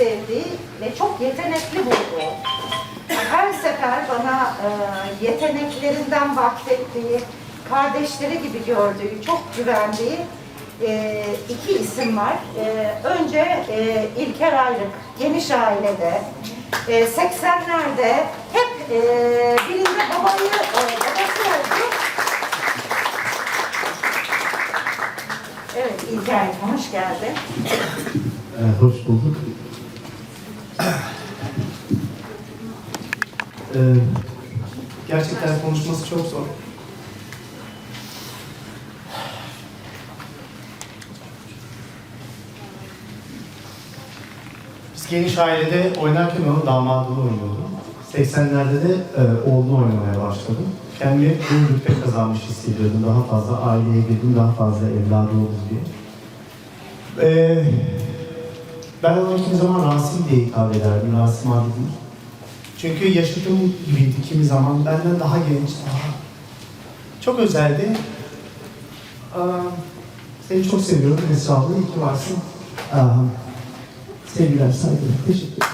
sevdiği ve çok yetenekli bulduğu, her sefer bana e, yeteneklerinden bahsettiği, kardeşleri gibi gördüğü, çok güvendiği e, iki isim var. E, önce e, İlker Ayrık, Geniş Aile'de, e, 80'lerde hep e, birinde babayı, e, babası oldu. Evet İlker'cim hoş geldin. Ee, hoş bulduk. Ee, gerçekten konuşması çok zor. Biz geniş ailede oynarken onun damadını oynuyordum. 80'lerde de e, oğlunu oynamaya başladım. Kendimi bu rütbe kazanmış hissediyordum. Daha fazla aileye girdim, daha fazla evladı oldu diye. Ee, ben ona hiçbir zaman Rasim diye hitap ederdim, Rasim abi değil. Çünkü yaşadığım gibiydi kimi zaman, benden daha genç, daha... Çok özeldi. Aa, seni çok seviyorum Esra abla, iyi ki varsın. Aa, sevgiler, saygılar, teşekkür ederim.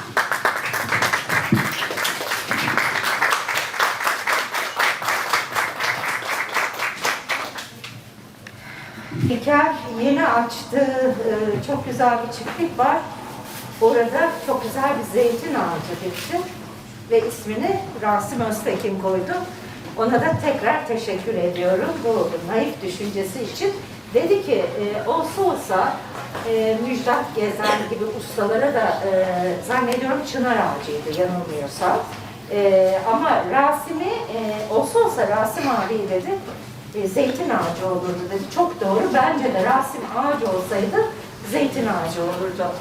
İlker yeni açtığı e, çok güzel bir çiftlik var. Orada çok güzel bir zeytin ağacı dikti ve ismini Rasim Öztekin koydu. Ona da tekrar teşekkür ediyorum bu naif düşüncesi için. Dedi ki e, olsa olsa e, Müjdat Gezen gibi ustalara da e, zannediyorum çınar ağacıydı yanılmıyorsa. E, ama Rasim'i e, olsa olsa Rasim abi dedi e, zeytin ağacı olurdu dedi. Çok doğru. Bence de Rasim ağacı olsaydı zeytin ağacı olurdu.